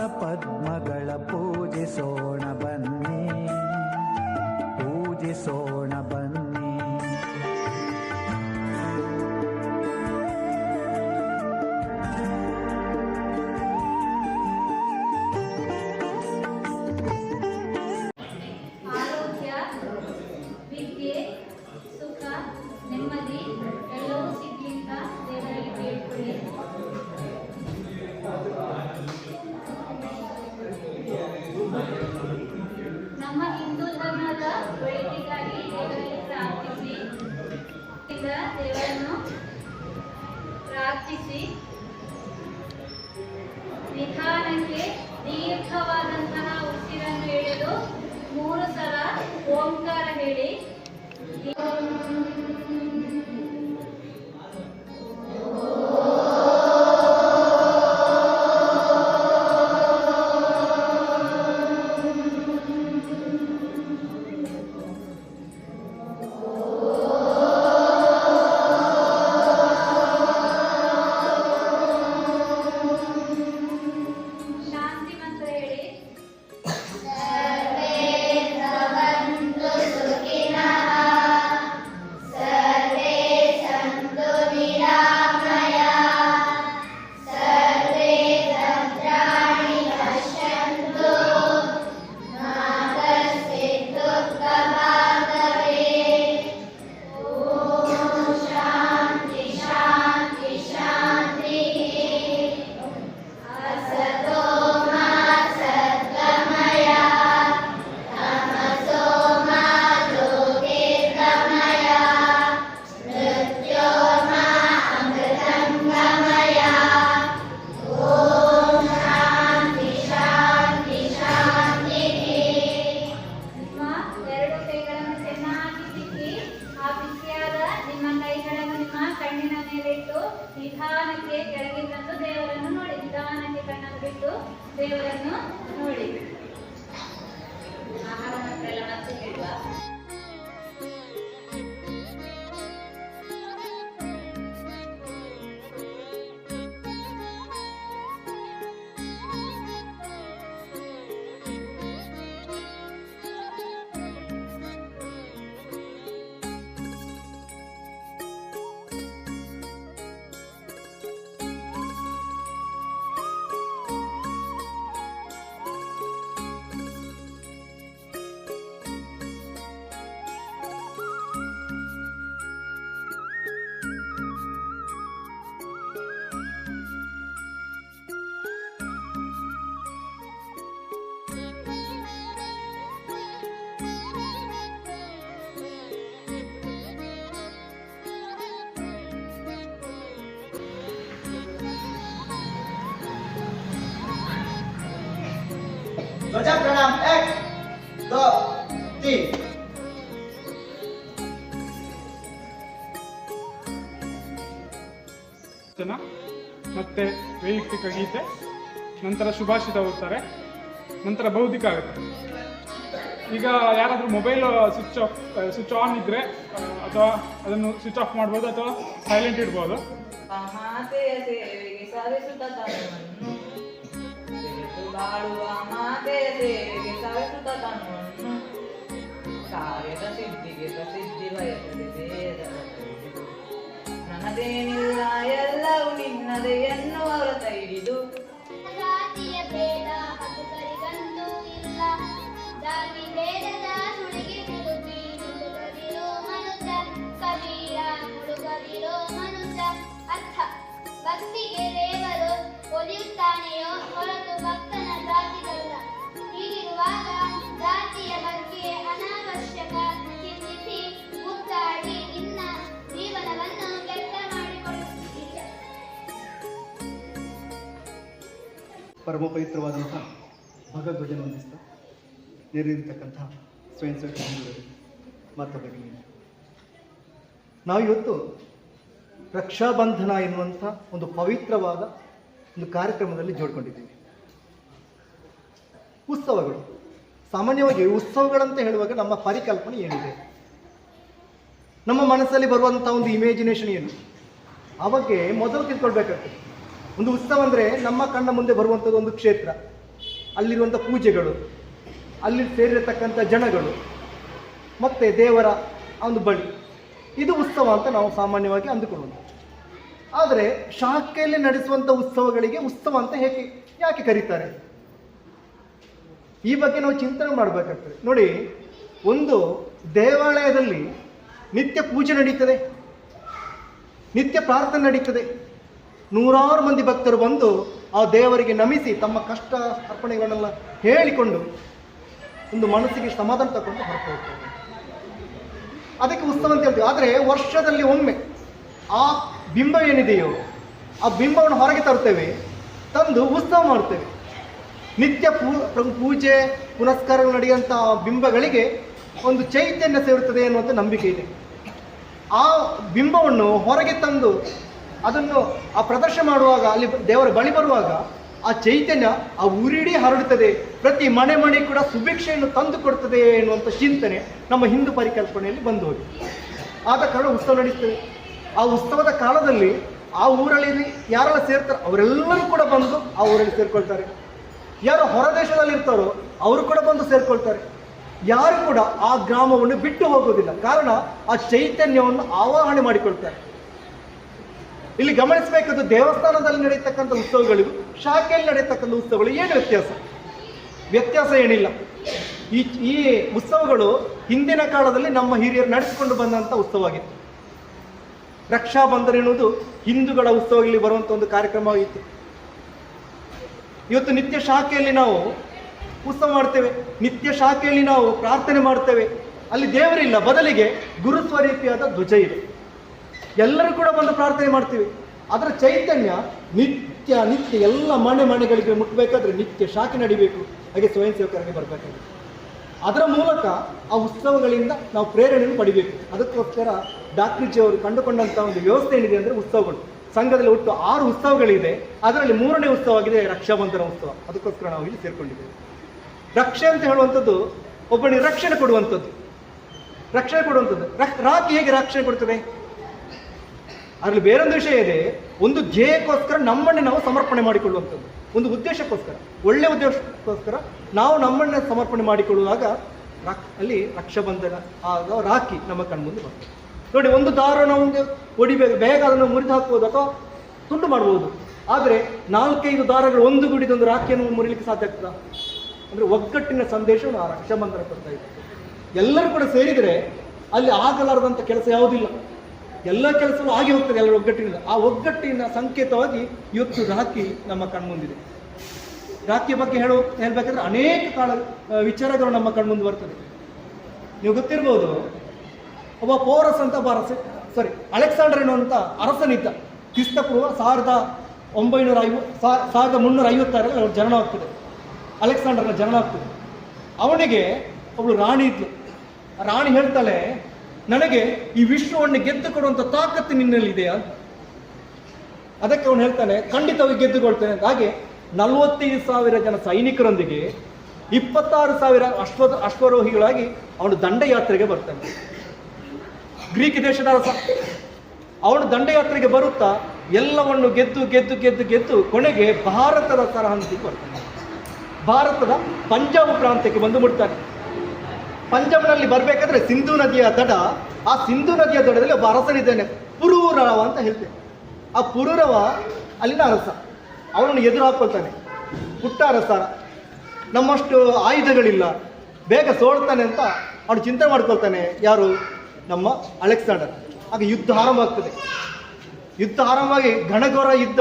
ಪಾದ ಪದ್ಮಗಳ ಪೂಜಿಸೋಣ ಬನ್ನಿ ಒಳಿತಿಗಾಗಿ ದೇವರಲ್ಲಿ ಪ್ರಾರ್ಥಿಸಿ ದೇವರನ್ನು ಪ್ರಾರ್ಥಿಸಿ. ದೇವರನ್ನು ಮತ್ತೆ ವೈಯಕ್ತಿಕ ಗೀತೆ, ನಂತರ ಶುಭಾಷಿತ ಓದ್ತಾರೆ, ನಂತರ ಬೌದ್ಧಿಕ ಆಗುತ್ತೆ. ಈಗ ಯಾರಾದರೂ mobile switch off switch on ಇದ್ರೆ ಅಥವಾ ಅದನ್ನು ಸ್ವಿಚ್ ಆಫ್ ಮಾಡ್ಬೋದು ಅಥವಾ ಸೈಲೆಂಟ್ ಇಡ್ಬೋದು. ಸಿದ್ಧಿಗೆ ಸೇವೆಗೆ ಬಯಸದೆ ತನ್ನನ್ನು ಪವಿತ್ರವಾದಂಥ ಭಗಧ್ವಜನ ವಂದಿಸ್ತಾ ನೆರೆದಿರ್ತಕ್ಕಂಥ ಸ್ವಯಂ ಸೇವಕ ಮಾತಾಡಬೇಕು ನಾವು ಇವತ್ತು ರಕ್ಷಾಬಂಧನ ಎನ್ನುವಂಥ ಒಂದು ಪವಿತ್ರವಾದ ಒಂದು ಕಾರ್ಯಕ್ರಮದಲ್ಲಿ ಜೋಡ್ಕೊಂಡಿದ್ದೀವಿ. ಉತ್ಸವಗಳು. ಸಾಮಾನ್ಯವಾಗಿ ಉತ್ಸವಗಳಂತ ಹೇಳುವಾಗ ನಮ್ಮ ಪರಿಕಲ್ಪನೆ ಏನಿದೆ? ನಮ್ಮ ಮನಸ್ಸಲ್ಲಿ ಬರುವಂಥ ಒಂದು ಇಮೇಜಿನೇಷನ್ ಏನು? ಆ ಮೊದಲು ತಿಳ್ಕೊಳ್ಬೇಕಾಗ್ತದೆ. ಒಂದು ಉತ್ಸವ ಅಂದರೆ ನಮ್ಮ ಕಣ್ಣ ಮುಂದೆ ಬರುವಂಥದ್ದು ಒಂದು ಕ್ಷೇತ್ರ. ಅಲ್ಲಿರುವಂಥ ಪೂಜೆಗಳು, ಅಲ್ಲಿ ಸೇರಿರತಕ್ಕಂಥ ಜನಗಳು, ಮತ್ತು ದೇವರ ಒಂದು ಬಳಿ. ಇದು ಉತ್ಸವ ಅಂತ ನಾವು ಸಾಮಾನ್ಯವಾಗಿ ಅಂದುಕೊಳ್ಳೋದು. ಆದರೆ ಶಾಖೆಯಲ್ಲಿ ನಡೆಸುವಂಥ ಉತ್ಸವಗಳಿಗೆ ಉತ್ಸವ ಅಂತ ಹೇಗೆ, ಯಾಕೆ ಕರೀತಾರೆ? ಈ ಬಗ್ಗೆ ನಾವು ಚಿಂತನೆ ಮಾಡಬೇಕಾಗ್ತದೆ. ನೋಡಿ, ಒಂದು ದೇವಾಲಯದಲ್ಲಿ ನಿತ್ಯ ಪೂಜೆ ನಡೀತದೆ, ನಿತ್ಯ ಪ್ರಾರ್ಥನೆ ನಡೀತದೆ. ನೂರಾರು ಮಂದಿ ಭಕ್ತರು ಬಂದು ಆ ದೇವರಿಗೆ ನಮಿಸಿ ತಮ್ಮ ಕಷ್ಟ ಅರ್ಪಣೆಗಳನ್ನೆಲ್ಲ ಹೇಳಿಕೊಂಡು ಒಂದು ಮನಸ್ಸಿಗೆ ಸಮಾಧಾನ ತಗೊಂಡು ಹೊರಟು ಅದಕ್ಕೆ ಉತ್ಸವ ಅಂತ ಹೇಳ್ತೀವಿ. ಆದರೆ ವರ್ಷದಲ್ಲಿ ಒಮ್ಮೆ ಆ ಬಿಂಬ ಏನಿದೆಯೋ, ಆ ಬಿಂಬವನ್ನು ಹೊರಗೆ ತರ್ತೇವೆ ತಂದು ಉತ್ಸವ ಮಾಡ್ತೇವೆ ನಿತ್ಯ ಪೂ ಪೂಜೆ, ಪುನಸ್ಕಾರಗಳು ನಡೆಯುವಂಥ ಬಿಂಬಗಳಿಗೆ ಒಂದು ಚೈತನ್ಯ ಸೇರುತ್ತದೆ ಅನ್ನುವಂಥ ನಂಬಿಕೆ ಇದೆ. ಆ ಬಿಂಬವನ್ನು ಹೊರಗೆ ತಂದು ಅದನ್ನು ಆ ಪ್ರದರ್ಶನ ಮಾಡುವಾಗ, ಅಲ್ಲಿ ದೇವರ ಬಳಿ ಬರುವಾಗ ಆ ಚೈತನ್ಯ ಆ ಊರಿಡೀ ಹರಡುತ್ತದೆ. ಪ್ರತಿ ಮನೆ ಮನೆ ಕೂಡ ಸುಭಿಕ್ಷೆಯನ್ನು ತಂದು ಕೊಡ್ತದೆ ಎನ್ನುವಂಥ ಚಿಂತನೆ ನಮ್ಮ ಹಿಂದೂ ಪರಿಕಲ್ಪನೆಯಲ್ಲಿ ಬಂದು ಹೋಗಿ ಆದ ಕಾರಣ ಉತ್ಸವ ನಡೀತದೆ ಆ ಉತ್ಸವದ ಕಾಲದಲ್ಲಿ ಆ ಊರಲ್ಲಿ ಯಾರೆಲ್ಲ ಸೇರ್ತಾರೆ ಅವರೆಲ್ಲರೂ ಕೂಡ ಬಂದು ಆ ಊರಲ್ಲಿ ಸೇರ್ಕೊಳ್ತಾರೆ. ಯಾರು ಹೊರ ದೇಶದಲ್ಲಿ ಇರ್ತಾರೋ ಅವರು ಕೂಡ ಬಂದು ಸೇರ್ಕೊಳ್ತಾರೆ. ಯಾರು ಕೂಡ ಆ ಗ್ರಾಮವನ್ನು ಬಿಟ್ಟು ಹೋಗೋದಿಲ್ಲ ಕಾರಣ ಆ ಚೈತನ್ಯವನ್ನು ಆವಾಹನೆ ಮಾಡಿಕೊಳ್ತಾರೆ. ಇಲ್ಲಿ ಗಮನಿಸಬೇಕಾದ ದೇವಸ್ಥಾನದಲ್ಲಿ ನಡೆಯತಕ್ಕಂಥ ಉತ್ಸವಗಳಿಗೂ ಶಾಖೆಯಲ್ಲಿ ನಡೆಯತಕ್ಕಂಥ ಉತ್ಸವಗಳು ಏನು ವ್ಯತ್ಯಾಸ? ವ್ಯತ್ಯಾಸ ಏನಿಲ್ಲ. ಈ ಈ ಉತ್ಸವಗಳು ಹಿಂದಿನ ಕಾಲದಲ್ಲಿ ನಮ್ಮ ಹಿರಿಯರು ನಡೆಸಿಕೊಂಡು ಬಂದಂಥ ಉತ್ಸವ ಆಗಿತ್ತು ರಕ್ಷಾಬಂಧನ ಎನ್ನುವುದು ಹಿಂದೂಗಳ ಉತ್ಸವಗಳಲ್ಲಿ ಬರುವಂಥ ಒಂದು ಕಾರ್ಯಕ್ರಮವಾಗಿತ್ತು ಇವತ್ತು ನಿತ್ಯ ಶಾಖೆಯಲ್ಲಿ ನಾವು ಉತ್ಸವ ಮಾಡ್ತೇವೆ, ನಿತ್ಯ ಶಾಖೆಯಲ್ಲಿ ನಾವು ಪ್ರಾರ್ಥನೆ ಮಾಡ್ತೇವೆ. ಅಲ್ಲಿ ದೇವರಿಲ್ಲ, ಬದಲಿಗೆ ಗುರುಸ್ವರೂಪಿಯಾದ ಧ್ವಜ ಇದೆ. ಎಲ್ಲರೂ ಕೂಡ ಬಂದು ಪ್ರಾರ್ಥನೆ ಮಾಡ್ತೀವಿ. ಅದರ ಚೈತನ್ಯ ನಿತ್ಯ ನಿತ್ಯ ಎಲ್ಲ ಮನೆ ಮನೆಗಳಿಗೆ ಮುಟ್ಟಬೇಕಾದ್ರೆ ನಿತ್ಯ ಶಾಖೆ ನಡಿಬೇಕು. ಹಾಗೆ ಸ್ವಯಂ ಸೇವಕರಿಗೆ ಬರಬೇಕಾಗುತ್ತೆ ಅದರ ಮೂಲಕ ಆ ಉತ್ಸವಗಳಿಂದ ನಾವು ಪ್ರೇರಣೆಯನ್ನು ಪಡಿಬೇಕು. ಅದಕ್ಕೋಸ್ಕರ ಡಾಕ್ಟರ್ ಜಿ ಅವರು ಕಂಡುಕೊಂಡಂಥ ಒಂದು ವ್ಯವಸ್ಥೆ ಏನಿದೆ ಅಂದರೆ ಉತ್ಸವಗಳು. ಸಂಘದಲ್ಲಿ ಒಟ್ಟು ಆರು ಉತ್ಸವಗಳಿದೆ. ಅದರಲ್ಲಿ ಮೂರನೇ ಉತ್ಸವವಾಗಿದೆ ರಕ್ಷಾಬಂಧನ ಉತ್ಸವ. ಅದಕ್ಕೋಸ್ಕರ ನಾವು ಇಲ್ಲಿ ಸೇರ್ಕೊಂಡಿದ್ದೇವೆ. ರಕ್ಷೆ ಅಂತ ಹೇಳುವಂಥದ್ದು ಒಬ್ಬನಿಗೆ ರಕ್ಷಣೆ ಕೊಡುವಂಥದ್ದು. ರಕ್ಷಣೆ ಕೊಡುವಂಥದ್ದು. ರಕ್- ರಾಖಿ ಹೇಗೆ ರಕ್ಷಣೆ ಕೊಡ್ತದೆ? ಅದರಲ್ಲಿ ಬೇರೊಂದು ವಿಷಯ ಇದೆ. ಒಂದು ಧ್ಯೇಯಕ್ಕೋಸ್ಕರ ನಮ್ಮನ್ನೇ ನಾವು ಸಮರ್ಪಣೆ ಮಾಡಿಕೊಳ್ಳುವಂಥದ್ದು. ಒಂದು ಉದ್ದೇಶಕ್ಕೋಸ್ಕರ. ಒಳ್ಳೆ ಉದ್ದೇಶಕ್ಕೋಸ್ಕರ ನಾವು ನಮ್ಮನ್ನೇ ಸಮರ್ಪಣೆ ಮಾಡಿಕೊಳ್ಳುವಾಗ ರಾಕ್ ಅಲ್ಲಿ ರಕ್ಷಾಬಂಧನ ಆಗ ರಾಖಿ ನಮ್ಮ ಕಣ್ಮುಂದೆ ಬರ್ತದೆ. ನೋಡಿ, ಒಂದು ದಾರ ನಮಗೆ ಒಡಿಬೇಕು ಬೇಗ ಅದನ್ನು ಮುರಿದು ಹಾಕ್ಬೋದು ಅಥವಾ ತುಂಡು ಮಾಡ್ಬೋದು. ಆದರೆ ನಾಲ್ಕೈದು ದಾರಗಳು ಒಂದು ಗುಡಿದೊಂದು ರಾಖಿಯನ್ನು ಮುರಿಲಿಕ್ಕೆ ಸಾಧ್ಯ ಆಗ್ತದಾ? ಅಂದರೆ ಒಗ್ಗಟ್ಟಿನ ಸಂದೇಶವನ್ನು ಆ ರಕ್ಷಾಬಂಧನ ಕೊಡ್ತಾ ಇದೆ ಎಲ್ಲರೂ ಕೂಡ ಸೇರಿದರೆ ಅಲ್ಲಿ ಆಗಲಾರದಂಥ ಕೆಲಸ ಯಾವುದಿಲ್ಲ. ಎಲ್ಲ ಕೆಲಸವೂ ಆಗಿ ಹೋಗ್ತದೆ ಎಲ್ಲರ ಒಗ್ಗಟ್ಟಿನಿಂದ. ಆ ಒಗ್ಗಟ್ಟಿನ ಸಂಕೇತವಾಗಿ ಇವತ್ತು ರಾಖಿ ನಮ್ಮ ಕಣ್ಮುಂದಿದೆ. ರಾಖಿಯ ಬಗ್ಗೆ ಹೇಳೋ, ಹೇಳಬೇಕಂದ್ರೆ ಅನೇಕ ಕಾಲ ವಿಚಾರಗಳು ನಮ್ಮ ಕಣ್ಮುಂದೆ ಬರ್ತದೆ. ನೀವು ಗೊತ್ತಿರ್ಬೋದು, ಒಬ್ಬ ಪೋರಸ್ ಅಂತ ಬಾರಸೆ ಸಾರಿ ಅಲೆಕ್ಸಾಂಡರ್ ಅಂತ ಅರಸನಿದ್ದ. ಕ್ರಿಸ್ತಪೂರ್ವ ಸಾವಿರದ ಒಂಬೈನೂರ ಐವ ಸಾವಿರದ ಮುನ್ನೂರ ಐವತ್ತಾರಲ್ಲಿ ಅವ್ರ ಜನನ ಆಗ್ತದೆ. ಅಲೆಕ್ಸಾಂಡರ್ನ ಜನನ ಆಗ್ತದೆ. ಅವನಿಗೆ ಒಬ್ಳು ರಾಣಿ ಇದ್ಲು. ರಾಣಿ ಹೇಳ್ತಾಳೆ ನನಗೆ ಈ ವಿಶ್ವವನ್ನು ಗೆದ್ದು ಕೊಡುವಂಥ ತಾಕತ್ತು ನಿನ್ನಲ್ಲಿದೆಯಾ? ಅದಕ್ಕೆ ಅವನು ಹೇಳ್ತಾನೆ, ಖಂಡಿತವಾಗಿ ಗೆದ್ದುಕೊಳ್ತೇನೆ ಹಾಗೆ ನಲವತ್ತೈದು ಸಾವಿರ ಜನ ಸೈನಿಕರೊಂದಿಗೆ ಇಪ್ಪತ್ತಾರು ಸಾವಿರ ಅಶ್ವ, ಅಶ್ವರೋಹಿಗಳಾಗಿ ಅವನು ದಂಡಯಾತ್ರೆಗೆ ಬರ್ತಾನೆ. ಗ್ರೀಕ್ ದೇಶದ ಅವನು ದಂಡಯಾತ್ರೆಗೆ ಬರುತ್ತಾ ಎಲ್ಲವನ್ನು ಗೆದ್ದು ಗೆದ್ದು ಗೆದ್ದು ಗೆದ್ದು ಕೊನೆಗೆ ಭಾರತದ ತರಹಂತಿಗೆ ಬರ್ತಾನೆ. ಭಾರತದ ಪಂಜಾಬ್ ಪ್ರಾಂತ್ಯಕ್ಕೆ ಬಂದು ಮುಟ್ತಾನೆ. ಪಂಜಾಬ್ನಲ್ಲಿ ಬರಬೇಕಾದ್ರೆ ಸಿಂಧು ನದಿಯ ದಡ ಆ ಸಿಂಧು ನದಿಯ ದಡದಲ್ಲಿ ಒಬ್ಬ ಅರಸನಿದ್ದಾನೆ. ಪುರೂರವ ಅಂತ ಹೇಳ್ತೇನೆ ಆ ಪುರೂರವ ಅಲ್ಲಿನ ಅರಸ. ಅವನನ್ನು ಎದುರು ಹಾಕೊಳ್ತಾನೆ. ಪುಟ್ಟ ಅರಸ. ನಮ್ಮಷ್ಟು ಆಯುಧಗಳಿಲ್ಲ. ಬೇಗ ಸೋಳ್ತಾನೆ ಅಂತ ಅವನು ಚಿಂತೆ ಮಾಡ್ಕೊಳ್ತಾನೆ. ಯಾರು? ನಮ್ಮ ಅಲೆಕ್ಸಾಂಡರ್. ಆಗ ಯುದ್ಧ ಆರಂಭ ಆಗ್ತದೆ ಯುದ್ಧ ಆರಂಭವಾಗಿ ಘನಘೋರ ಯುದ್ಧ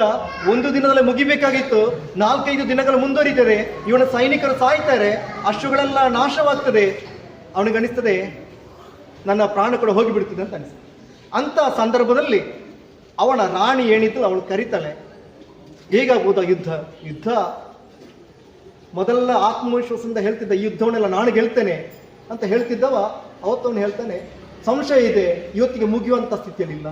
ಒಂದು ದಿನದಲ್ಲಿ ಮುಗಿಬೇಕಾಗಿತ್ತು. ನಾಲ್ಕೈದು ದಿನಗಳು ಮುಂದುವರಿತದೆ. ಇವನ ಸೈನಿಕರು ಸಾಯ್ತಾರೆ. ಅಶ್ರುಗಳೆಲ್ಲ ನಾಶವಾಗ್ತದೆ. ಅವನಿಗನಿಸ್ತದೆ ನನ್ನ ಪ್ರಾಣ ಕೂಡ ಹೋಗಿಬಿಡ್ತದೆ ಅಂತ ಅನಿಸ್ತದೆ. ಅಂಥ ಸಂದರ್ಭದಲ್ಲಿ ಅವನ ರಾಣಿ ಏನಿದ್ದು ಅವಳು ಕರೀತಾಳೆ ಹೇಗಾಗ್ಬೋದು ಯುದ್ಧ? ಯುದ್ಧ? ಮೊದಲ ಆತ್ಮವಿಶ್ವಾಸದಿಂದ ಹೇಳ್ತಿದ್ದ ಯುದ್ಧವನ್ನೆಲ್ಲ ನಾನು ಗೆಲ್ತೇನೆ ಅಂತ ಹೇಳ್ತಿದ್ದವ ಅವತ್ತವನು ಹೇಳ್ತಾನೆ, ಸಂಶಯ ಇದೆ, ಇವತ್ತಿಗೆ ಮುಗಿಯುವಂಥ ಸ್ಥಿತಿಯಲ್ಲಿಲ್ಲ.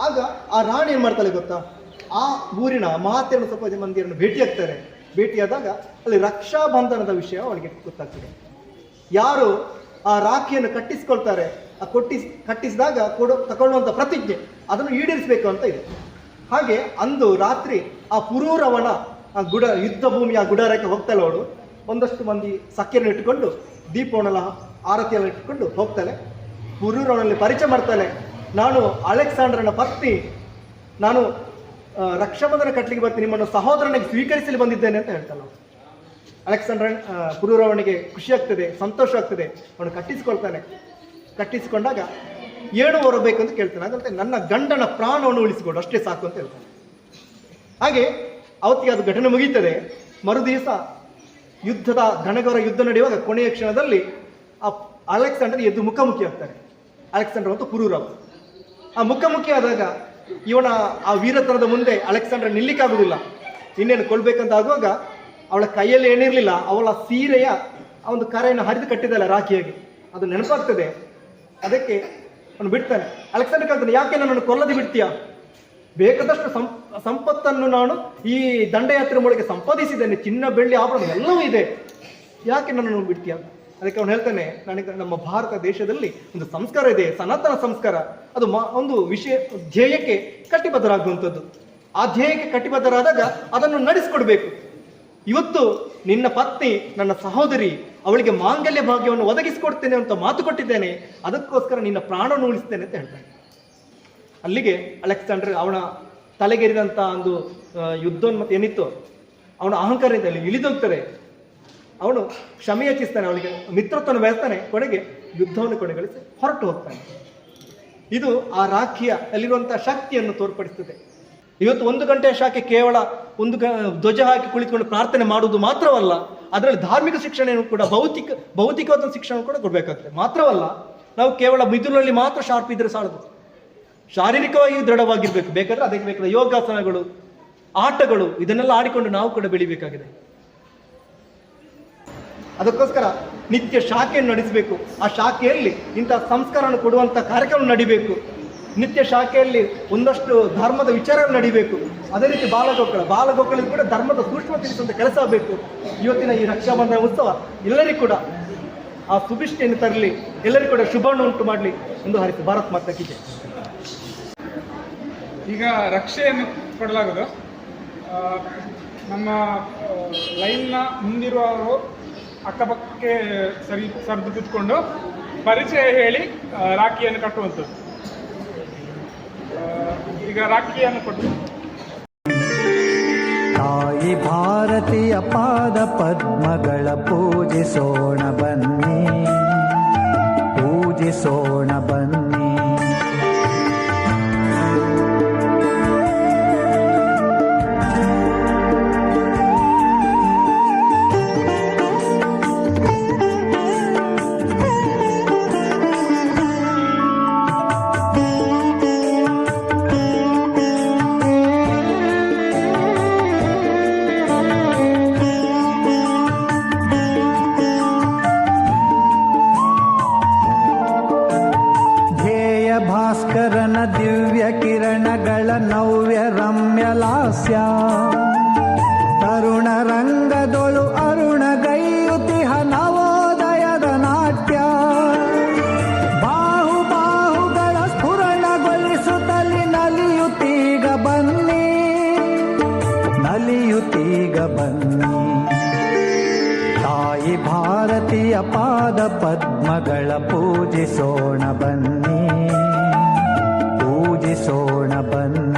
ಆಗ ಆ ರಾಣಿ ಏನು ಮಾಡ್ತಾಳೆ ಗೊತ್ತಾ? ಆ ಊರಿನ ಮಹಾತ್ಯರನ್ನು ಸ್ವಲ್ಪ ಮಂದಿರನ್ನು ಭೇಟಿಯಾಗ್ತಾರೆ. ಭೇಟಿಯಾದಾಗ ಅಲ್ಲಿ ರಕ್ಷಾಬಂಧನದ ವಿಷಯ ಅವಳಿಗೆ ಗೊತ್ತಾಗ್ತದೆ. ಯಾರು ಆ ರಾಖಿಯನ್ನು ಕಟ್ಟಿಸ್ಕೊಳ್ತಾರೆ, ಆ ಕೊಟ್ಟಿಸ್, ಕಟ್ಟಿಸಿದಾಗ ಕೊಡು ತಗೊಳ್ಳುವಂಥ ಪ್ರತಿಜ್ಞೆ, ಅದನ್ನು ಈಡೇರಿಸಬೇಕು ಅಂತ ಇದೆ. ಹಾಗೆ ಅಂದು ರಾತ್ರಿ ಆ ಪುರೂರವನ ಆ ಗುಡ, ಯುದ್ಧ ಆ ಗುಡಾರಕ್ಕೆ ಹೋಗ್ತಾಳೆ ಅವಳು. ಒಂದಷ್ಟು ಮಂದಿ ಸಕ್ಕೆಯನ್ನು ಇಟ್ಟುಕೊಂಡು ದೀಪವನ್ನೆಲ್ಲ ಆರತಿಯನ್ನು ಇಟ್ಟುಕೊಂಡು ಹೋಗ್ತಾಳೆ. ಪುರೂರವನಲ್ಲಿ ಪರಿಚಯ ಮಾಡ್ತಾಳೆ, ನಾನು ಅಲೆಕ್ಸಾಂಡ್ರನ ಪತ್ನಿ, ನಾನು ರಕ್ಷಾಬಂಧನ ಕಟ್ಟಲಿಕ್ಕೆ ಬರ್ತೀನಿ ನಿಮ್ಮನ್ನು ಸಹೋದರನಿಗೆ ಸ್ವೀಕರಿಸಲು ಬಂದಿದ್ದೇನೆ ಅಂತ ಹೇಳ್ತಾಳೆ ಅವಳು. ಅಲೆಕ್ಸಾಂಡ್ರನ್ ಆ, ಪುರೂರವನಿಗೆ ಖುಷಿ ಆಗ್ತದೆ ಸಂತೋಷ ಆಗ್ತದೆ. ಅವನು ಕಟ್ಟಿಸ್ಕೊಳ್ತಾನೆ. ಕಟ್ಟಿಸಿಕೊಂಡಾಗ ಏನು ಹೊರಬೇಕು ಅಂತ ಕೇಳ್ತಾನೆ. ಅದಂತೆ ನನ್ನ ಗಂಡನ ಪ್ರಾಣವನ್ನು ಉಳಿಸಿಕೊಂಡು ಅಷ್ಟೇ ಸಾಕು ಅಂತ ಹೇಳ್ತಾನೆ. ಹಾಗೆ ಅವತ್ತಿಗೆ ಅದು ಘಟನೆ ಮುಗೀತದೆ. ಮರುದಿವಸ ಯುದ್ಧದ ಘನಗೌರ ಯುದ್ಧ ನಡೆಯುವಾಗ ಕೊನೆಯ ಕ್ಷಣದಲ್ಲಿ ಆ ಅಲೆಕ್ಸಾಂಡರ್ ಎದ್ದು ಮುಖಾಮುಖಿ ಆಗ್ತಾರೆ ಅಲೆಕ್ಸಾಂಡರ್ ಮತ್ತು ಪುರೂರವ್ ಆ ಮುಖಾಮುಖಿ ಆದಾಗ ಇವನ ಆ ವೀರತನದ ಮುಂದೆ ಅಲೆಕ್ಸಾಂಡರ್ ನಿಲ್ಲಿಕ್ಕಾಗುವುದಿಲ್ಲ. ಇನ್ನೇನು ಕೊಲ್ಬೇಕಂತ ಆಗುವಾಗ ಅವಳ ಕೈಯಲ್ಲಿ ಏನಿರಲಿಲ್ಲ, ಅವಳ ಸೀರೆಯ ಒಂದು ಕರೆಯನ್ನು ಹರಿದು ಕಟ್ಟಿದ್ದಲ್ಲ ರಾಖಿಯಾಗಿ. ಅದು ನೆನಪಾಗ್ತದೆ. ಅದಕ್ಕೆ ಅವನು ಬಿಡ್ತಾನೆ. ಅಲೆಕ್ಸಾಂಡರ್ ಕೇಳ್ತಾನೆ, ಯಾಕೆ ನನ್ನನ್ನು ಕೊಲ್ಲದೆ ಬಿಡ್ತೀಯ? ಬೇಕಾದಷ್ಟು ಸಂಪತ್ತನ್ನು ನಾನು ಈ ದಂಡಯಾತ್ರೆ ಮೂಲಕ ಸಂಪಾದಿಸಿದ್ದೇನೆ. ಚಿನ್ನ, ಬೆಳ್ಳಿ, ಆಭರಣ ಎಲ್ಲವೂ ಇದೆ. ಯಾಕೆ ನನ್ನನ್ನು ಬಿಡ್ತೀಯ? ಅದಕ್ಕೆ ಅವನು ಹೇಳ್ತಾನೆ, ನನಗೆ ನಮ್ಮ ಭಾರತ ದೇಶದಲ್ಲಿ ಒಂದು ಸಂಸ್ಕಾರ ಇದೆ, ಸನಾತನ ಸಂಸ್ಕಾರ. ಅದು ಒಂದು ವಿಷಯ, ಧ್ಯೇಯಕ್ಕೆ ಕಟಿಬದ್ಧರಾಗುವಂಥದ್ದು. ಆ ಧ್ಯೇಯಕ್ಕೆ ಕಟ್ಟಿಬದ್ಧರಾದಾಗ ಅದನ್ನು ನಡೆಸಿಕೊಡ್ಬೇಕು. ಇವತ್ತು ನಿನ್ನ ಪತ್ನಿ, ನನ್ನ ಸಹೋದರಿ, ಅವಳಿಗೆ ಮಾಂಗಲ್ಯ ಭಾಗ್ಯವನ್ನು ಒದಗಿಸಿಕೊಡ್ತೇನೆ ಅಂತ ಮಾತು ಕೊಟ್ಟಿದ್ದೇನೆ. ಅದಕ್ಕೋಸ್ಕರ ನಿನ್ನ ಪ್ರಾಣವನ್ನು ಉಳಿಸ್ತೇನೆ ಅಂತ ಹೇಳ್ತಾನೆ. ಅಲ್ಲಿಗೆ ಅಲೆಕ್ಸಾಂಡರ್ ಅವನ ತಲೆಗೇರಿದಂಥ ಒಂದು ಯುದ್ಧೋನ್ಮತ ಏನಿತ್ತು, ಅವನ ಅಹಂಕಾರದಲ್ಲಿ ಇಳಿದೋಗ್ತಾರೆ. ಅವನು ಕ್ಷಮೆ ಯಾಚಿಸ್ತಾನೆ, ಅವಳಿಗೆ ಮಿತ್ರತ್ವವನ್ನು ಬೆಳೆಸ್ತಾನೆ, ಕೊನೆಗೆ ಯುದ್ಧವನ್ನು ಕೊನೆಗೊಳಿಸಿ ಹೊರಟು ಹೋಗ್ತಾನೆ. ಇದು ಆ ರಾಖಿಯ ಅಲ್ಲಿರುವಂತಹ ಶಕ್ತಿಯನ್ನು ತೋರ್ಪಡಿಸ್ತದೆ. ಇವತ್ತು ಒಂದು ಗಂಟೆಯ ಶಾಖೆ ಕೇವಲ ಒಂದು ಧ್ವಜ ಹಾಕಿ ಕುಳಿತುಕೊಂಡು ಪ್ರಾರ್ಥನೆ ಮಾಡುವುದು ಮಾತ್ರವಲ್ಲ, ಅದರಲ್ಲಿ ಧಾರ್ಮಿಕ ಶಿಕ್ಷಣ ಕೂಡ, ಭೌತಿಕ ಭೌತಿಕವಾದ ಶಿಕ್ಷಣ ಕೂಡ ಕೊಡಬೇಕಾಗ್ತದೆ. ಮಾತ್ರವಲ್ಲ, ನಾವು ಕೇವಲ ಮಿದುಳಿನಲ್ಲಿ ಮಾತ್ರ ಶಾರ್ಪ್ ಇದ್ರೆ ಸಾಲದು. ಶಾರೀರಿಕವಾಗಿ ದೃಢವಾಗಿರ್ಬೇಕು. ಬೇಕಾದ್ರೆ ಅದಕ್ಕೆ ಬೇಕಾದ ಯೋಗಾಸನಗಳು, ಆಟಗಳು, ಇದನ್ನೆಲ್ಲ ಆಡಿಕೊಂಡು ನಾವು ಕೂಡ ಬೆಳಿಬೇಕಾಗಿದೆ. ಅದಕ್ಕೋಸ್ಕರ ನಿತ್ಯ ಶಾಖೆಯನ್ನು ನಡೆಸಬೇಕು. ಆ ಶಾಖೆಯಲ್ಲಿ ಇಂತಹ ಸಂಸ್ಕಾರವನ್ನು ಕೊಡುವಂಥ ಕಾರ್ಯಕ್ರಮ ನಡಿಬೇಕು. ನಿತ್ಯ ಶಾಖೆಯಲ್ಲಿ ಒಂದಷ್ಟು ಧರ್ಮದ ವಿಚಾರಗಳು ನಡಿಬೇಕು. ಅದೇ ರೀತಿ ಬಾಲಗೋಕುಳ ಬಾಲಗೋಕುಳ ಕೂಡ ಧರ್ಮದ ಸೂಕ್ಷ್ಮ ತಿಳಿಸುವಂಥ ಕೆಲಸ ಆಗಬೇಕು. ಇವತ್ತಿನ ಈ ರಕ್ಷಾಬಂಧನ ಉತ್ಸವ ಎಲ್ಲರಿಗೂ ಕೂಡ ಆ ಸುಭಿಷ್ಟಿಯನ್ನು ತರಲಿ, ಎಲ್ಲರಿಗೂ ಕೂಡ ಶುಭವನ್ನು ಉಂಟು ಮಾಡಲಿ ಎಂದು ಹರಿತು ಭಾರತ್ ಮಾತಕ್ಕೆ ಜೈ. ಈಗ ರಕ್ಷೆಯನ್ನು ಕೊಡಲಾಗೋದು. ನಮ್ಮ ಲೈನ್ನ ಮುಂದಿರುವವರು ಅಕ್ಕಪಕ್ಕಕ್ಕೆ ಸರಿ, ಸರಿದು ಕೂತ್ಕೊಂಡು ಪರಿಚಯ ಹೇಳಿ ರಾಖಿಯನ್ನು ಕಟ್ಟುವಂಥದ್ದು. ಈಗ ರಾಖಿಯನ್ನು ಕೊಟ್ಟು ತಾಯಿ ಭಾರತೀಯ ಪಾದ ಪದ್ಮಗಳ ಪೂಜಿಸೋಣ ಬನ್ನಿ ಪೂಜಿಸೋಣ ಬನ್ನಿ. ಪಾದ ಪದ್ಮಗಳ ಪೂಜಿಸೋಣ ಬನ್ನಿ. ಪೂಜಿಸೋಣ ಬನ್ನಿ.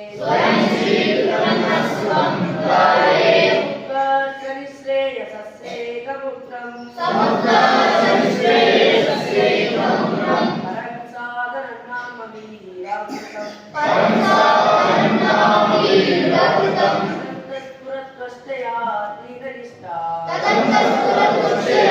뜻이다. 따뜻한 소란 도시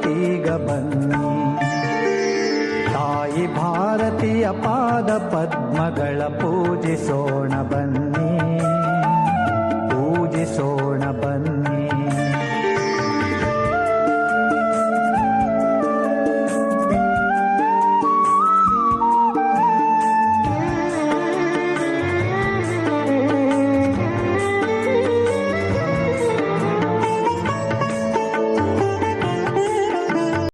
बि ತಾಯಿ ಭಾರತೀಯ ಪಾದ ಪದ್ಮಗಳ ಪೂಜಿಸೋಣ ಬನ್ನಿ. ಪೂಜಿಸೋಣ ಬನ್ನಿ.